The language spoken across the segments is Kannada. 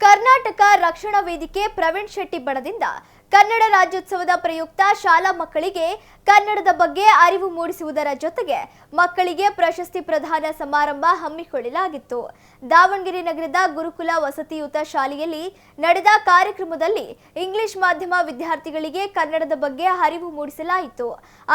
ಕರ್ನಾಟಕ ರಕ್ಷಣಾ ವೇದಿಕೆ ಪ್ರವೀಣ್ ಶೆಟ್ಟಿ ಬಣದಿಂದ ಕನ್ನಡ ರಾಜ್ಯೋತ್ಸವದ ಪ್ರಯುಕ್ತ ಶಾಲಾ ಮಕ್ಕಳಿಗೆ ಕನ್ನಡದ ಬಗ್ಗೆ ಅರಿವು ಮೂಡಿಸುವುದರ ಜೊತೆಗೆ ಮಕ್ಕಳಿಗೆ ಪ್ರಶಸ್ತಿ ಪ್ರದಾನ ಸಮಾರಂಭ ಹಮ್ಮಿಕೊಳ್ಳಲಾಗಿತ್ತು. ದಾವಣಗೆರೆ ನಗರದ ಗುರುಕುಲ ವಸತಿಯುತ ಶಾಲೆಯಲ್ಲಿ ನಡೆದ ಕಾರ್ಯಕ್ರಮದಲ್ಲಿ ಇಂಗ್ಲಿಷ್ ಮಾಧ್ಯಮ ವಿದ್ಯಾರ್ಥಿಗಳಿಗೆ ಕನ್ನಡದ ಬಗ್ಗೆ ಅರಿವು ಮೂಡಿಸಲಾಯಿತು.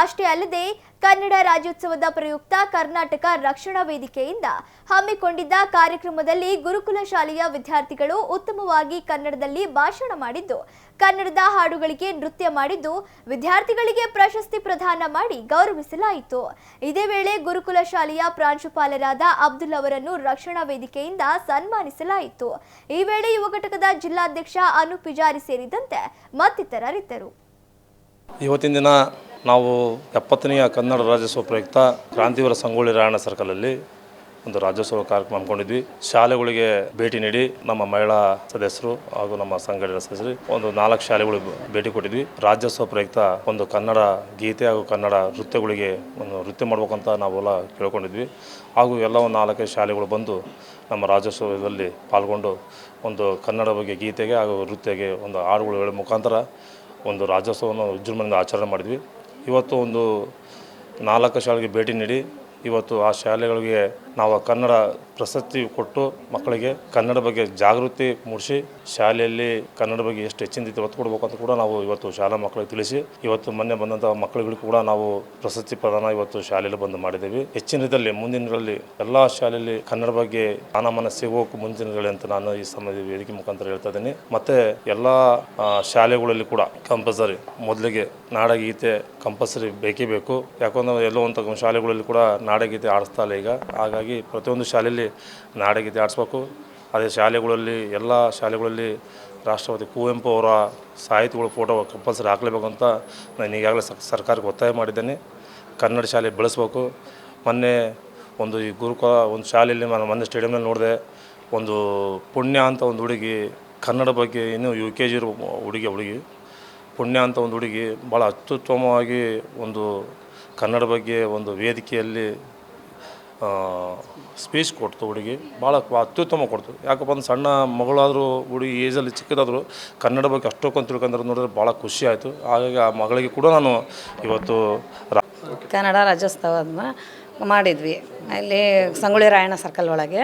ಅಷ್ಟೇ ಅಲ್ಲದೆ, ಕನ್ನಡ ರಾಜ್ಯೋತ್ಸವದ ಪ್ರಯುಕ್ತ ಕರ್ನಾಟಕ ರಕ್ಷಣಾ ವೇದಿಕೆಯಿಂದ ಹಮ್ಮಿಕೊಂಡಿದ್ದ ಕಾರ್ಯಕ್ರಮದಲ್ಲಿ ಗುರುಕುಲ ಶಾಲೆಯ ವಿದ್ಯಾರ್ಥಿಗಳು ಉತ್ತಮವಾಗಿ ಕನ್ನಡದಲ್ಲಿ ಭಾಷಣ ಮಾಡಿದ್ದು, ಕನ್ನಡದ ಹಾಡುಗಳಿಗೆ ನೃತ್ಯ ಮಾಡಿದ್ದು, ವಿದ್ಯಾರ್ಥಿಗಳಿಗೆ ಪ್ರಶಸ್ತಿ ಪ್ರದಾನ ಮಾಡಿ ಗೌರವಿಸಲಾಯಿತು. ಇದೇ ವೇಳೆ ಗುರುಕುಲ ಶಾಲೆಯ ಪ್ರಾಂಶುಪಾಲರಾದ ಅಬ್ದುಲ್ ಅವರನ್ನು ರಕ್ಷಣಾ ವೇದಿಕೆಯಿಂದ ಸನ್ಮಾನಿಸಲಾಯಿತು. ಈ ವೇಳೆ ಯುವ ಘಟಕದ ಜಿಲ್ಲಾಧ್ಯಕ್ಷ ಅನು ಪಿಜಾರಿ ಸೇರಿದಂತೆ ಮತ್ತಿತರರಿದ್ದರು. ಇವತ್ತಿನ ದಿನ ನಾವು ಎಪ್ಪತ್ತನೆಯ ಕನ್ನಡ ರಾಜ್ಯೋತ್ಸವ ಪ್ರಯುಕ್ತ ಕ್ರಾಂತಿವೀರ ಸಂಗೊಳ್ಳಿ ರಾಯಣ್ಣ ಸರ್ಕಲಲ್ಲಿ ಒಂದು ರಾಜ್ಯೋತ್ಸವ ಕಾರ್ಯಕ್ರಮ ಹಮ್ಮಿಕೊಂಡಿದ್ವಿ. ಶಾಲೆಗಳಿಗೆ ಭೇಟಿ ನೀಡಿ ನಮ್ಮ ಮಹಿಳಾ ಸದಸ್ಯರು ಹಾಗೂ ನಮ್ಮ ಸಂಘಟನೆ ಸದಸ್ಯರು ಒಂದು ನಾಲ್ಕು ಶಾಲೆಗಳಿಗೆ ಭೇಟಿ ಕೊಟ್ಟಿದ್ವಿ. ರಾಜ್ಯೋತ್ಸವ ಪ್ರಯುಕ್ತ ಒಂದು ಕನ್ನಡ ಗೀತೆ ಹಾಗೂ ಕನ್ನಡ ನೃತ್ಯಗಳಿಗೆ ಒಂದು ನೃತ್ಯ ಮಾಡಬೇಕಂತ ನಾವೆಲ್ಲ ಕೇಳ್ಕೊಂಡಿದ್ವಿ. ಹಾಗೂ ಎಲ್ಲ ಒಂದು ನಾಲ್ಕೈದು ಶಾಲೆಗಳು ಬಂದು ನಮ್ಮ ರಾಜ್ಯೋತ್ಸವದಲ್ಲಿ ಪಾಲ್ಗೊಂಡು ಒಂದು ಕನ್ನಡ ಬಗ್ಗೆ ಗೀತೆಗೆ ಹಾಗೂ ನೃತ್ಯಗೆ ಒಂದು ಹಾಡುಗಳು ಹೇಳೋ ಮುಖಾಂತರ ಒಂದು ರಾಜ್ಯೋತ್ಸವವನ್ನು ವಿಜೃಂಭಣೆಯಿಂದ ಆಚರಣೆ ಮಾಡಿದ್ವಿ. ಇವತ್ತು ಒಂದು ನಾಲ್ಕು ಶಾಲೆಗೆ ಭೇಟಿ ನೀಡಿ ಇವತ್ತು ಆ ಶಾಲೆಗಳಿಗೆ ನಾವು ಕನ್ನಡ ಪ್ರಶಸ್ತಿ ಕೊಟ್ಟು ಮಕ್ಕಳಿಗೆ ಕನ್ನಡ ಬಗ್ಗೆ ಜಾಗೃತಿ ಮೂಡಿಸಿ ಶಾಲೆಯಲ್ಲಿ ಕನ್ನಡ ಬಗ್ಗೆ ಎಷ್ಟು ಹೆಚ್ಚಿನ ರೀತಿ ಒತ್ತು ಕೊಡಬೇಕು ಅಂತ ಕೂಡ ನಾವು ಇವತ್ತು ಶಾಲಾ ಮಕ್ಕಳಿಗೆ ತಿಳಿಸಿ, ಇವತ್ತು ಮೊನ್ನೆ ಬಂದಂಥ ಮಕ್ಕಳುಗಳಿಗೂ ಕೂಡ ನಾವು ಪ್ರಶಸ್ತಿ ಪ್ರದಾನ ಇವತ್ತು ಶಾಲೆಯಲ್ಲಿ ಬಂದು ಮಾಡಿದ್ದೀವಿ. ಹೆಚ್ಚಿನ ರೀತಿಯಲ್ಲಿ ಮುಂದಿನ ದಿನಗಳಲ್ಲಿ ಎಲ್ಲ ಶಾಲೆಯಲ್ಲಿ ಕನ್ನಡ ಬಗ್ಗೆ ಸ್ಥಾನಮಾನ ಸಿಗೋಕೆ ಮುಂದಿನ ದಿನಗಳಲ್ಲಿ ಅಂತ ನಾನು ಈ ಸಮಯದ ವೇದಿಕೆ ಮುಖಾಂತರ ಹೇಳ್ತಾ ಇದ್ದೀನಿ. ಮತ್ತೆ ಎಲ್ಲ ಶಾಲೆಗಳಲ್ಲಿ ಕೂಡ ಕಂಪಲ್ಸರಿ ಮೊದಲಿಗೆ ನಾಡಗೀತೆ ಕಂಪಲ್ಸರಿ ಬೇಕೇ ಬೇಕು. ಯಾಕಂದ್ರೆ ಎಲ್ಲೋ ಒಂದು ಶಾಲೆಗಳಲ್ಲಿ ಕೂಡ ನಾಡಗೀತೆ ಆಡಿಸ್ತಾ ಇಲ್ಲ ಈಗ. ಹಾಗಾಗಿ ಪ್ರತಿಯೊಂದು ಶಾಲೆಯಲ್ಲಿ ನಾಡಗೀತೆ ಆಡಿಸ್ಬೇಕು ಅದೇ ಶಾಲೆಗಳಲ್ಲಿ, ಎಲ್ಲ ಶಾಲೆಗಳಲ್ಲಿ ರಾಷ್ಟ್ರಪತಿ ಕುವೆಂಪು ಅವರ ಸಾಹಿತಿಗಳ ಫೋಟೋ ಕಂಪಲ್ಸರಿ ಅಂತ ನಾನು ಈಗಾಗಲೇ ಸರ್ಕಾರಕ್ಕೆ ಒತ್ತಾಯ ಮಾಡಿದ್ದೇನೆ. ಕನ್ನಡ ಶಾಲೆ ಬೆಳೆಸ್ಬೇಕು. ಮೊನ್ನೆ ಒಂದು ಈ ಗುರುಕುಲ, ಒಂದು ಶಾಲೆಯಲ್ಲಿ ನಾನು ಮೊನ್ನೆ ಸ್ಟೇಡಿಯಮ್ನಲ್ಲಿ ನೋಡಿದೆ, ಒಂದು ಪುಣ್ಯ ಅಂತ ಒಂದು ಹುಡುಗಿ, ಕನ್ನಡ ಬಗ್ಗೆ ಇನ್ನೂ ಯು ಕೆ ಜಿ ಹುಡುಗಿ ಹುಡುಗಿ ಪುಣ್ಯ ಅಂತ ಒಂದು ಹುಡುಗಿ ಭಾಳ ಅತ್ಯುತ್ತಮವಾಗಿ ಒಂದು ಕನ್ನಡ ಬಗ್ಗೆ ಒಂದು ವೇದಿಕೆಯಲ್ಲಿ ಸ್ಪೀಚ್ ಕೊಡ್ತು ಹುಡುಗಿ. ಭಾಳ ಅತ್ಯುತ್ತಮ ಕೊಡ್ತು. ಯಾಕಪ್ಪ ಅಂದ್ರೆ ಸಣ್ಣ ಮಗಳಾದರೂ ಹುಡುಗಿ ಏಜಲ್ಲಿ ಚಿಕ್ಕದಾದರೂ ಕನ್ನಡ ಬಗ್ಗೆ ಅಷ್ಟೊಂದು ತಿಳ್ಕೊಂಡ್ರೆ ನೋಡಿದ್ರೆ ಭಾಳ ಖುಷಿ ಆಯಿತು. ಹಾಗಾಗಿ ಆ ಮಗಳಿಗೆ ಕೂಡ ನಾನು ಇವತ್ತು ಕನ್ನಡ ರಾಜ್ಯೋತ್ಸವನ ಮಾಡಿದ್ವಿ. ಅಲ್ಲಿ ಸಂಗೊಳ್ಳಿ ರಾಯಣ್ಣ ಸರ್ಕಲ್ ಒಳಗೆ.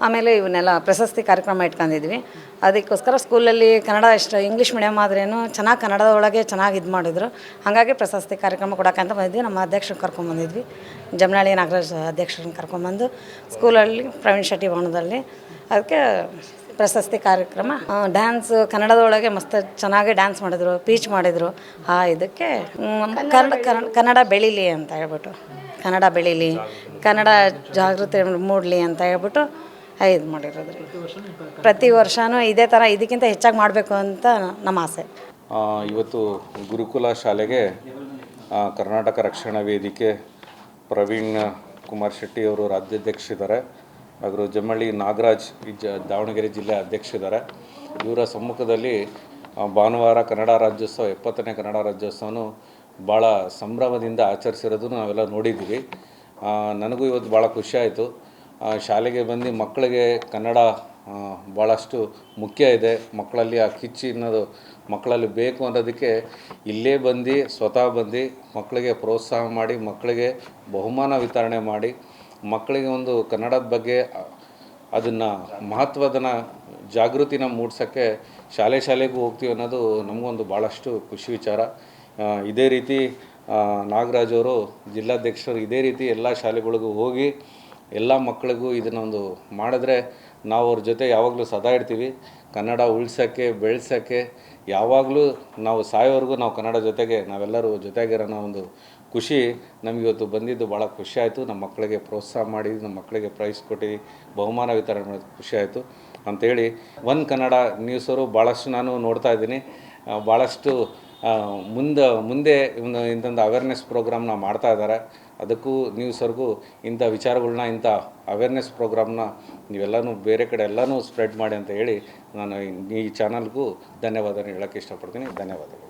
ಆಮೇಲೆ ಇವನ್ನೆಲ್ಲ ಪ್ರಶಸ್ತಿ ಕಾರ್ಯಕ್ರಮ ಇಟ್ಕೊಂಡಿದ್ವಿ ಅದಕ್ಕೋಸ್ಕರ ಸ್ಕೂಲಲ್ಲಿ ಕನ್ನಡ ಇಷ್ಟ, ಇಂಗ್ಲೀಷ್ ಮೀಡಿಯಮ್ ಆದ್ರೇನು ಚೆನ್ನಾಗಿ ಕನ್ನಡದ ಒಳಗೆ ಚೆನ್ನಾಗಿ ಇದು ಮಾಡಿದ್ರು. ಹಾಗಾಗಿ ಪ್ರಶಸ್ತಿ ಕಾರ್ಯಕ್ರಮ ಕೊಡೋಕ್ಕಂತ ಬಂದಿದ್ವಿ. ನಮ್ಮ ಅಧ್ಯಕ್ಷರು ಕರ್ಕೊಂಬಂದಿದ್ವಿ ಜಮನಹಳ್ಳಿ ನಾಗರಾಜ್ ಅಧ್ಯಕ್ಷರನ್ನ ಕರ್ಕೊಂಬಂದು ಸ್ಕೂಲಲ್ಲಿ ಪ್ರವೀಣ್ ಶೆಟ್ಟಿ ಭವನದಲ್ಲಿ ಅದಕ್ಕೆ ಪ್ರಶಸ್ತಿ ಕಾರ್ಯಕ್ರಮ. ಡ್ಯಾನ್ಸ್ ಕನ್ನಡದೊಳಗೆ ಮಸ್ತ್ ಚೆನ್ನಾಗಿ ಡ್ಯಾನ್ಸ್ ಮಾಡಿದ್ರು ಪೀಚ್ ಮಾಡಿದರು. ಆ, ಇದಕ್ಕೆ ಕನ್ನಡ- ಕನ್ನಡ ಬೆಳೀಲಿ ಅಂತ ಹೇಳ್ಬಿಟ್ಟು. ಕನ್ನಡ ಬೆಳೀಲಿ, ಕನ್ನಡ ಜಾಗೃತಿ ಮೂಡಲಿ ಅಂತ ಹೇಳ್ಬಿಟ್ಟು ಇದು ಮಾಡಿರೋದ್ರಿ. ಪ್ರತಿ ವರ್ಷವೂ ಇದೇ ಥರ ಇದಕ್ಕಿಂತ ಹೆಚ್ಚಾಗಿ ಮಾಡಬೇಕು ಅಂತ ನಮ್ಮ ಆಸೆ. ಇವತ್ತು ಗುರುಕುಲ ಶಾಲೆಗೆ ಕರ್ನಾಟಕ ರಕ್ಷಣಾ ವೇದಿಕೆ ಪ್ರವೀಣ್ ಕುಮಾರ್ ಶೆಟ್ಟಿ ಅವರು ರಾಜ್ಯಾಧ್ಯಕ್ಷರಿದ್ದಾರೆ ಹಾಗೂ ಜಮ್ಮಳ್ಳಿ ನಾಗರಾಜ್ ಜ, ದಾವಣಗೆರೆ ಜಿಲ್ಲೆ ಅಧ್ಯಕ್ಷರಿದ್ದಾರೆ ಇವರ ಸಮ್ಮುಖದಲ್ಲಿ ಭಾನುವಾರ ಕನ್ನಡ ರಾಜ್ಯೋತ್ಸವ, ಎಪ್ಪತ್ತನೇ ಕನ್ನಡ ರಾಜ್ಯೋತ್ಸವನು ಭಾಳ ಸಂಭ್ರಮದಿಂದ ಆಚರಿಸಿರೋದು ನಾವೆಲ್ಲ ನೋಡಿದ್ದೀವಿ. ನನಗೂ ಇವತ್ತು ಭಾಳ ಖುಷಿಯಾಯಿತು ಶಾಲೆಗೆ ಬಂದು ಮಕ್ಕಳಿಗೆ ಕನ್ನಡ ಭಾಳಷ್ಟು ಮುಖ್ಯ ಇದೆ. ಮಕ್ಕಳಲ್ಲಿ ಆ ಕಿಚ್ಚಿ ಅನ್ನೋದು ಮಕ್ಕಳಲ್ಲಿ ಬೇಕು ಅನ್ನೋದಕ್ಕೆ ಇಲ್ಲೇ ಬಂದು ಸ್ವತಃ ಬಂದು ಮಕ್ಕಳಿಗೆ ಪ್ರೋತ್ಸಾಹ ಮಾಡಿ, ಮಕ್ಕಳಿಗೆ ಬಹುಮಾನ ವಿತರಣೆ ಮಾಡಿ, ಮಕ್ಕಳಿಗೆ ಒಂದು ಕನ್ನಡದ ಬಗ್ಗೆ ಅದನ್ನು ಮಹತ್ವದನ ಜಾಗೃತಿನ ಮೂಡಿಸೋಕ್ಕೆ ಶಾಲೆ ಶಾಲೆಗೂ ಹೋಗ್ತೀವಿ ಅನ್ನೋದು ನಮಗೊಂದು ಭಾಳಷ್ಟು ಖುಷಿ ವಿಚಾರ. ಇದೇ ರೀತಿ ನಾಗರಾಜ್ ಅವರು ಜಿಲ್ಲಾಧ್ಯಕ್ಷರು ಇದೇ ರೀತಿ ಎಲ್ಲ ಶಾಲೆಗಳಿಗೂ ಹೋಗಿ ಎಲ್ಲ ಮಕ್ಕಳಿಗೂ ಇದನ್ನೊಂದು ಮಾಡಿದ್ರೆ ನಾವು ಅವ್ರ ಜೊತೆ ಯಾವಾಗಲೂ ಸದಾ ಇರ್ತೀವಿ. ಕನ್ನಡ ಉಳಿಸೋಕ್ಕೆ, ಬೆಳೆಸೋಕ್ಕೆ, ಯಾವಾಗಲೂ ನಾವು ಸಾಯೋವರೆಗೂ ನಾವು ಕನ್ನಡ ಜೊತೆಗೆ, ನಾವೆಲ್ಲರೂ ಜೊತೆಗಿರೋಣ ಒಂದು ಖುಷಿ ನಮಗಿವತ್ತು ಬಂದಿದ್ದು. ಭಾಳ ಖುಷಿ ನಮ್ಮ ಮಕ್ಕಳಿಗೆ ಪ್ರೋತ್ಸಾಹ ಮಾಡಿ, ನಮ್ಮ ಮಕ್ಕಳಿಗೆ ಪ್ರೈಸ್ ಕೊಟ್ಟು ಬಹುಮಾನ ವಿತರಣೆ ಮಾಡೋದು ಖುಷಿ ಆಯಿತು. ಅಂಥೇಳಿ ಒನ್ ಕನ್ನಡ ನ್ಯೂಸವರು ಭಾಳಷ್ಟು ನಾನು ನೋಡ್ತಾ ಇದ್ದೀನಿ. ಭಾಳಷ್ಟು ಮುಂದೆ ಮುಂದೆ ಒಂದು ಇಂಥೊಂದು ಅವೇರ್ನೆಸ್ ಪ್ರೋಗ್ರಾಮ್ನ ಮಾಡ್ತಾ ಇದ್ದಾರೆ ಅದಕ್ಕೂ ಸರ್ಗೂ ಇಂಥ ವಿಚಾರಗಳನ್ನ ಇಂಥ ಅವೇರ್ನೆಸ್ ಪ್ರೋಗ್ರಾಮ್ನ ನೀವೆಲ್ಲನೂ ಬೇರೆ ಕಡೆ ಎಲ್ಲನೂ ಸ್ಪ್ರೆಡ್ ಮಾಡಿ ಅಂತ ಹೇಳಿ ನಾನು ಈ ಚಾನಲ್ಗೂ ಧನ್ಯವಾದ ಹೇಳೋಕ್ಕೆ ಇಷ್ಟಪಡ್ತೀನಿ. ಧನ್ಯವಾದಗಳು.